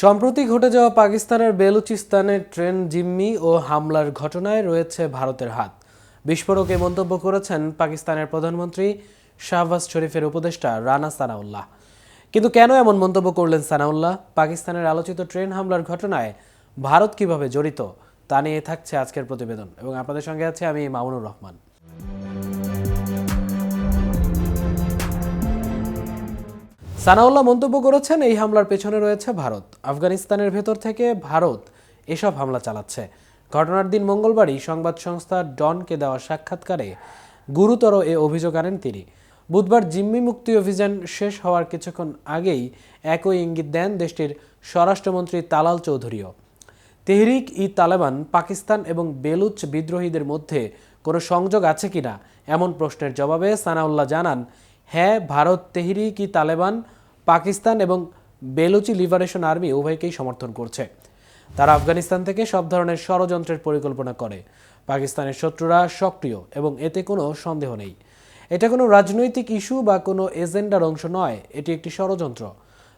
সম্প্রতি ঘটে যাওয়া পাকিস্তানের বেলুচিস্তানের ট্রেন জিম্মি ও হামলার ঘটনায় রয়েছে ভারতের হাত। বিস্ফোরক বিস্ফোরকে মন্তব্য করেছেন পাকিস্তানের প্রধানমন্ত্রী শাহবাজ শরীফের উপদেষ্টা রানা সানাউল্লাহ। কিন্তু কেন এমন মন্তব্য করলেন সানাউল্লাহ? পাকিস্তানের আলোচিত ট্রেন হামলার ঘটনায় ভারত কীভাবে জড়িত তা নিয়ে থাকছে আজকের প্রতিবেদন। এবং আপনাদের সঙ্গে আছে আমি মামুনুর রহমান। সানাউল্লাহ মন্তব্য করেছেন, এই হামলার পেছনে রয়েছে ভারত। আফগানিস্তানের ভেতর থেকে ভারত এসব হামলা চালাচ্ছে। ঘটনার দিন মঙ্গলবারই সংবাদ সংস্থা ডনকে দেওয়া সাক্ষাৎকারে গুরুতর এ অভিযোগ আনেন তিনি। বুধবার জিম্মি মুক্তি অভিযান শেষ হওয়ার কিছুক্ষণ আগেই একই ইঙ্গিত দেন দেশটির স্বরাষ্ট্রমন্ত্রী তালাল চৌধুরীও। তেহরিক ই তালেবান পাকিস্তান এবং বেলুচ বিদ্রোহীদের মধ্যে কোনো সংযোগ আছে কিনা, এমন প্রশ্নের জবাবে সানাউল্লাহ জানান হ্যাঁ ভারত তেহরিক ই তালেবান পাকিস্তান এবং বেলুচি লিবারেশন আর্মি উভয়কেই সমর্থন করছে। তারা আফগানিস্তান থেকে সব ধরনের ষড়যন্ত্রের পরিকল্পনা করে। পাকিস্তানের শত্রুরা সক্রিয় এবং এতে কোনো সন্দেহ নেই। এটা কোনো রাজনৈতিক ইস্যু বা কোনো এজেন্ডার অংশ নয়, এটি একটি ষড়যন্ত্র।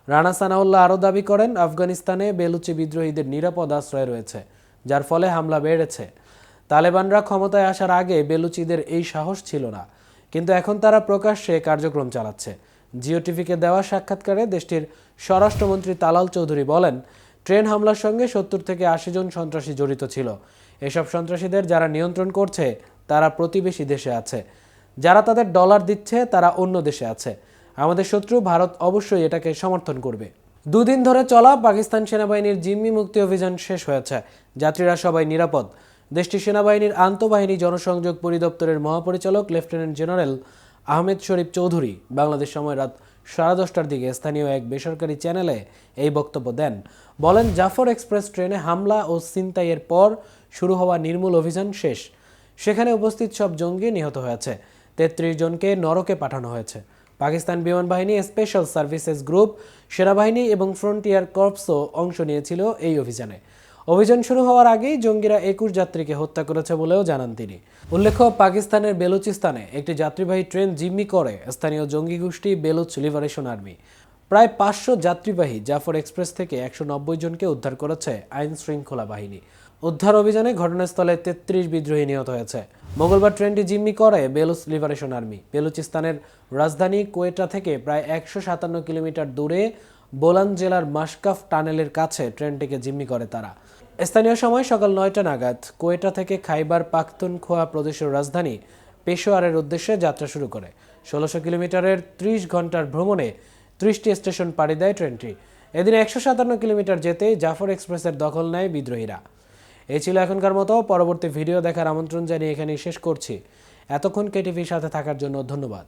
রানা সানাউল্লাহ আরও দাবি করেন, আফগানিস্তানে বেলুচি বিদ্রোহীদের নিরাপদ আশ্রয় রয়েছে, যার ফলে হামলা বেড়েছে। তালেবানরা ক্ষমতায় আসার আগে বেলুচিদের এই সাহস ছিল না, কিন্তু এখন তারা প্রকাশ্যে কার্যক্রম চালাচ্ছে। জিও টিভিকে দেওয়া সাক্ষাৎকারে দেশটির স্বরাষ্ট্রমন্ত্রী তালাল চৌধুরী বলেন, ট্রেন হামলার সঙ্গে সত্তর থেকে আশি জন সন্ত্রাসী জড়িত ছিল। এসব সন্ত্রাসীদের যারা নিয়ন্ত্রণ করছে, তারা প্রতিবেশী দেশে আছে। যারা তাদের ডলার দিচ্ছে, তারা অন্য দেশে আছে। আমাদের শত্রু ভারত অবশ্যই এটাকে সমর্থন করবে। দুদিন ধরে চলা পাকিস্তান সেনাবাহিনীর জিম্মি মুক্তি অভিযান শেষ হয়েছে। যাত্রীরা সবাই নিরাপদ। দেশটির সেনাবাহিনীর আন্তঃবাহিনী জনসংযোগ পরিদপ্তরের মহাপরিচালক, লেফটেন্যান্ট জেনারেল আহমেদ শরীফ চৌধুরী বাংলাদেশ সময় রাত সাড়ে দশটার দিকে স্থানীয় এক বেসরকারি চ্যানেলে এই বক্তব্য দেন। বলেন, জাফর এক্সপ্রেস ট্রেনে হামলা ও ছিনতাইয়ের পর শুরু হওয়া নির্মূল অভিযান শেষ। সেখানে উপস্থিত সব জঙ্গি নিহত হয়েছে। তেত্রিশ জনকে নরকে পাঠানো হয়েছে। পাকিস্তান বিমান বাহিনী স্পেশাল সার্ভিসেস গ্রুপ, সেনাবাহিনী এবং ফ্রন্টিয়ার কর্পসও অংশ নিয়েছিল এই অভিযানে। অভিযান শুরু হওয়ার আগেই জঙ্গিরা একুশ যাত্রীকে হত্যা করেছে বলেও জানান তিনি। উল্লেখ্য, পাকিস্তানের বেলুচিস্তানে একটি যাত্রীবাহী ট্রেন জিম্মি করে স্থানীয় জঙ্গি গোষ্ঠী বেলুচ লিবারেশন আর্মি। প্রায় পাঁচশো যাত্রীবাহী জাফর এক্সপ্রেস থেকে একশো নব্বই জনকে উদ্ধার করেছে আইন শৃঙ্খলা বাহিনী। উদ্ধার অভিযানে ঘটনাস্থলে তেত্রিশ বিদ্রোহী নিহত হয়েছে। মঙ্গলবার ট্রেনটি জিম্মি করে বেলুচ লিবারেশন আর্মি। বেলুচিস্তানের রাজধানী কোয়েটা থেকে প্রায় একশো সাতান্ন কিলোমিটার দূরে বোলান জেলার মাসকাফ টানেলের কাছে ট্রেনটিকে জিম্মি করে তারা। স্থানীয় সময় সকাল নয়টা নাগাদ কোয়েটা থেকে খাইবার পাখতুনখোয়া প্রদেশের রাজধানী পেশোয়ারের উদ্দেশ্যে যাত্রা শুরু করে। ষোলোশো কিলোমিটারের ত্রিশ ঘণ্টার ভ্রমণে ত্রিশটি স্টেশন পাড়ি দেয় ট্রেনটি। এদিন একশো সাতান্ন কিলোমিটার যেতেই জাফর এক্সপ্রেসের দখল নেয় বিদ্রোহীরা। এই ছিল এখনকার মতো। পরবর্তী ভিডিও দেখার আমন্ত্রণ জানিয়ে এখানেই শেষ করছি। এতক্ষণ কেটিভির সাথে থাকার জন্য ধন্যবাদ।